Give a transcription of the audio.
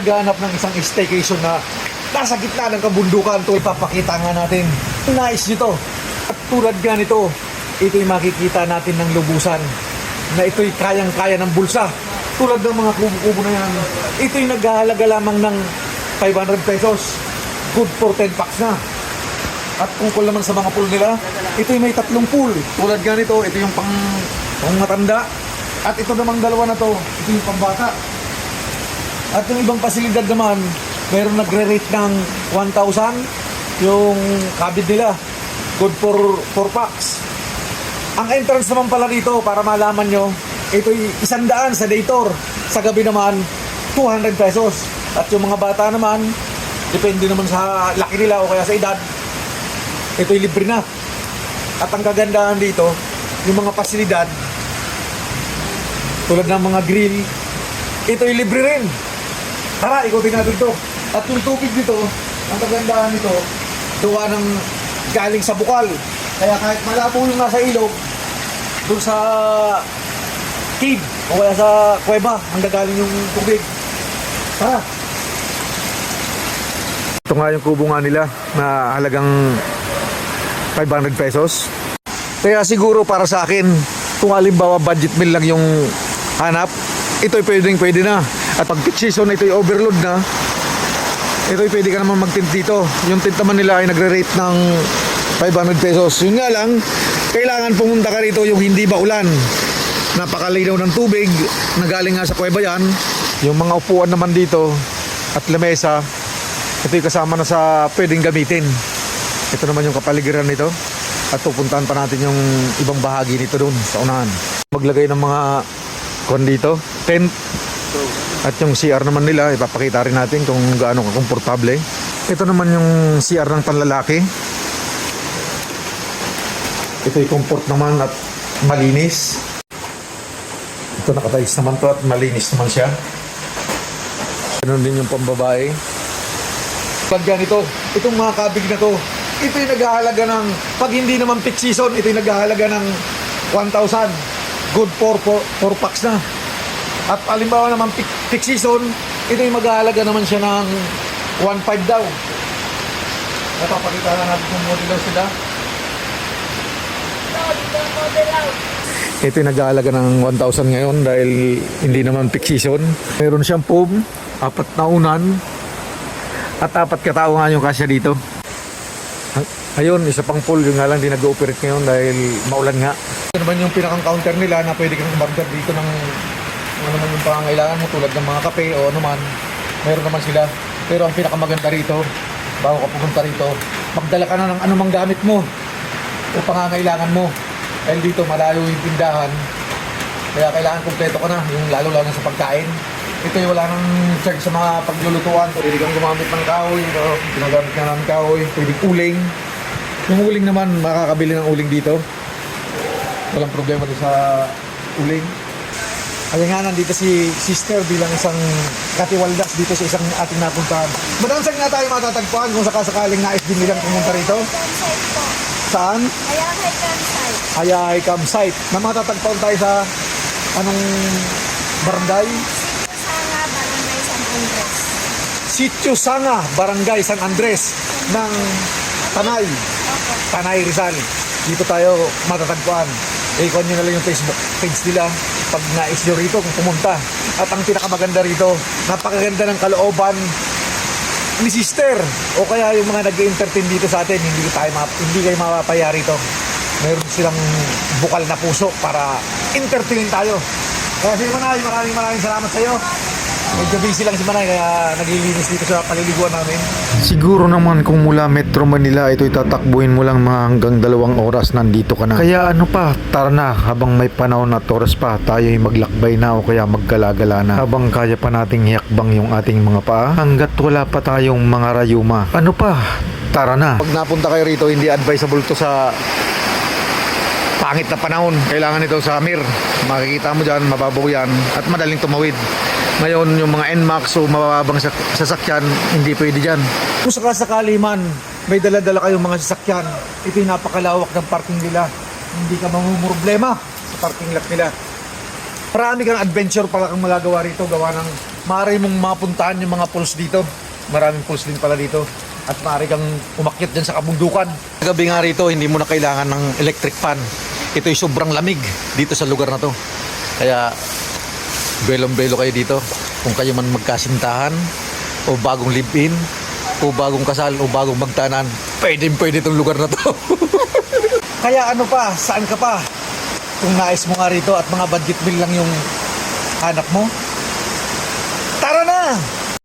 naghahanap ng isang staycation na nasa gitna ng kabundukan. Ito ipapakita nga natin. Nice nito. At tulad nga nito, ito'y makikita natin ng lubusan na ito'y kayang-kaya ng bulsa. Tulad ng mga kubo-kubo na yan. Ito'y naghahalaga lamang ng 500 pesos. Good for 10 packs na. At tungkol naman sa mga pool nila, ito'y may tatlong pool. Tulad nga nito, ito yung pang, pang matanda. At ito namang dalawa na to, ito yung pambata. At yung ibang pasilidad naman, meron nagre-rate ng 1,000 yung cabin nila. Good for 4 packs. Ang entrance naman pala dito, para malaman nyo, ito'y isang daan sa day tour. Sa gabi naman, 200 pesos. At yung mga bata naman, depende naman sa laki nila o kaya sa edad, ito'y libre na. At ang kagandahan dito, yung mga pasilidad, tulad ng mga grill, ito'y libre rin. Tara, ikutin natin to. At yung tubig dito, ang kagandahan nito, duwa ng galing sa bukal. Kaya kahit malabo yung nasa ilog, dun sa cave o kaya sa kuweba, ang gagaling yung tubig. Tara. Ito nga yung kubo nga nila na halagang 500 pesos. Kaya siguro para sa akin, kung halimbawa budget meal lang yung hanap, ito'y pwedeng pwede na. At pag peak season na ito'y overload na, ito'y pwede ka naman mag-tint dito. Yung tint naman nila ay nagre-rate ng 500 pesos. Yun nga lang, kailangan pumunta ka rito yung hindi ba ulan. Napakalinaw ng tubig, nagaling nga sa kuweba yan. Yung mga upuan naman dito at lamesa, ito'y kasama na sa pwedeng gamitin. Ito naman yung kapaligiran nito. At pupuntahan pa natin yung ibang bahagi nito doon sa unahan. Maglagay ng mga kon dito, tent. At yung CR naman nila, ipapakita rin natin kung gaano kakomportable. Ito naman yung CR ng panlalaki. Ito yung comfort naman at malinis. Ito nakatayos naman to at malinis naman siya. Ganun din yung pambabae. Pag ganito, itong mga kabig na to, ito yung naghahalaga ng, pag hindi naman peak season, ito yung naghahalaga ng 1,000. Good for 4 packs na. At alimbawa naman peak, peak season, ito yung maghahalaga naman siya ng 1,500 daw. Napapakita na natin kung modelo sila. Ito yung nag-aalaga ng 1,000 ngayon dahil hindi naman peak season. Meron siyang foam, apat na unan, at apat katao nga yung kasya dito. Ayun, isa pang pool yung nga lang di nag-ooperate ngayon dahil maulan nga. Ito naman yung pinakang counter nila na pwede kang umorder dito ng ano naman yung pangangailangan mo tulad ng mga kape o ano man. Meron naman sila. Pero ang pinakamaganda rito, bago ka pumunta rito, magdala ka na ng anumang gamit mo o pangangailangan mo. Dahil dito malayo yung tindahan. Kaya kailangan kumpleto ka na, yung lalo lalo sa pagkain. Ito yung wala nang charge sa mga paglulutuan. Pwede kang gumamit ng kahoy. Ito, ginagamit ka ng kahoy. Pwede uling. Yung uling naman, makakabili ng uling dito. Walang problema din sa uling. Kaya nga nandito si sister bilang isang katiwaldas dito sa isang ating napuntahan. Madam, saan nga tayo matatagpuan kung sakasakaling nais din nilang pumunta rito? Saan? Kaya kay campsite. Hayay Campsite. Na matatagpuan tayo sa anong barangay? Sanga, Barangay San Andres. Sitio Sanga, Barangay San Andres ng Tanay. Tanay Rizal. Dito tayo matatagpuan. Eh, nyo na lang yung Facebook page nila pag nais nyo rito kung pumunta. At ang pinakamaganda rito, napakaganda ng kalooban ni sister. O kaya yung mga nag-entertain dito sa atin hindi tayo ma- hindi kayo mapapaya rito. Meron silang bukal na puso para entertain tayo. Kaya si Manay maraming maraming salamat sa iyo medyo busy lang si Manay kaya naglilinis dito sa paliliguan namin Siguro naman kung mula Metro Manila ito'y tatakbuhin mo lang mga hanggang dalawang oras nandito ka na. Kaya ano pa, tara na habang may panahon at oras pa tayo'y maglakbay na o kaya maggalagala na. Habang kaya pa nating hiyakbang yung ating mga paa hanggat wala pa tayong mga rayuma. Ano pa, tara na. pag napunta kayo rito hindi advisable to sa pangit na panahon kailangan ito sa Amir makikita mo dyan mababaw yan at madaling tumawid ngayon yung mga NMAX o mababang sak- sasakyan hindi pwede dyan kung sakasakali man may dala-dala kayong mga sasakyan ito yung napakalawak ng parking nila hindi ka mamumroblema sa parking lot nila Marami kang adventure pala kang magagawa rito. Gawa ng maaari mong mapuntahan yung mga pools dito. Maraming pools din pala dito. At maaari kang umakyat dyan sa kabundukan. Gabi nga rito, hindi mo na kailangan ng electric fan. Ito'y sobrang lamig dito sa lugar na to. Kaya belong-belo kayo dito. Kung kayo man magkasintahan o bagong live-in o bagong kasal o bagong magtanan, pwede pwede itong lugar na to. Kaya ano pa, saan ka pa? Kung nais mo nga rito at mga budget bill lang yung hanap mo, tara na!